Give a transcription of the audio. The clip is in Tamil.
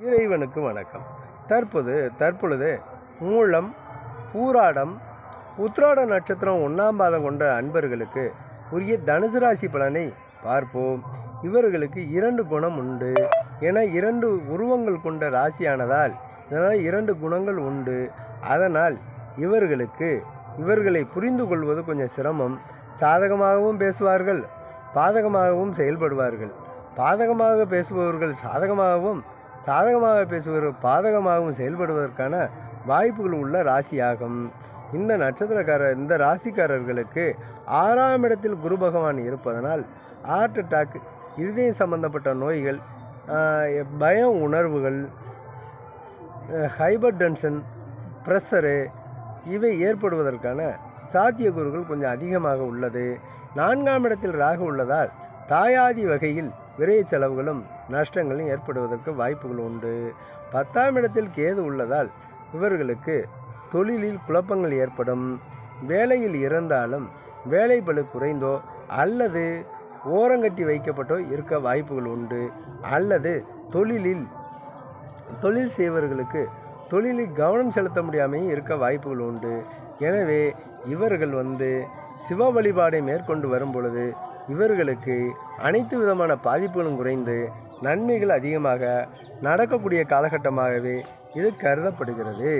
இறைவனுக்கு வணக்கம். தற்போது தற்பொழுது மூலம் பூராடம் உத்ராட நட்சத்திரம் ஒன்றாம் பாதம் கொண்ட அன்பர்களுக்கு உரிய தனுசு ராசி பலனை பார்ப்போம். இவர்களுக்கு இரண்டு குணம் உண்டு. என இரண்டு உருவங்கள் கொண்ட ராசியானதால் இதனால் இரண்டு குணங்கள் உண்டு. அதனால் இவர்களுக்கு இவர்களை புரிந்து கொள்வது கொஞ்சம் சிரமம். சாதகமாகவும் பேசுவார்கள் பாதகமாகவும் செயல்படுவார்கள். பாதகமாக பேசுபவர்கள் சாதகமாகவும் சாதகமாக பேசுவது பாதகமாகவும் செயல்படுவதற்கான வாய்ப்புகள் உள்ள ராசியாகும். இந்த நட்சத்திரக்காரர் இந்த ராசிக்காரர்களுக்கு ஆறாம் இடத்தில் குரு பகவான் இருப்பதனால் ஹார்ட் அட்டாக் இருதயம் சம்பந்தப்பட்ட நோய்கள் பய பயம் உணர்வுகள் ஹைபர் டென்ஷன் ப்ரெஷரு இவை ஏற்படுவதற்கான சாத்தியக்கூறுகள் கொஞ்சம் அதிகமாக உள்ளது. நான்காம் இடத்தில் ராகு உள்ளதால் தாயாதி வகையில் விரைய செலவுகளும் நஷ்டங்களும் ஏற்படுவதற்கு வாய்ப்புகள் உண்டு. பத்தாம் இடத்தில் கேது உள்ளதால் இவர்களுக்கு தொழிலில் குழப்பங்கள் ஏற்படும். வேலையில் இருந்தாலும் வேலை பளு குறைந்தோ அல்லது ஓரங்கட்டி வைக்கப்பட்டோ இருக்க வாய்ப்புகள் உண்டு. அல்லது தொழிலில் தொழில் செய்வர்களுக்கு தொழிலில் கவனம் செலுத்த முடியாமையும் இருக்க வாய்ப்புகள் உண்டு. எனவே இவர்கள் வந்து சிவ வழிபாடை மேற்கொண்டு வரும் பொழுது இவர்களுக்கு அனைத்து விதமான பாதிப்புகளும் குறைந்து நன்மைகள் அதிகமாக நடக்கக்கூடிய காலகட்டமாகவே இது கருதப்படுகிறது.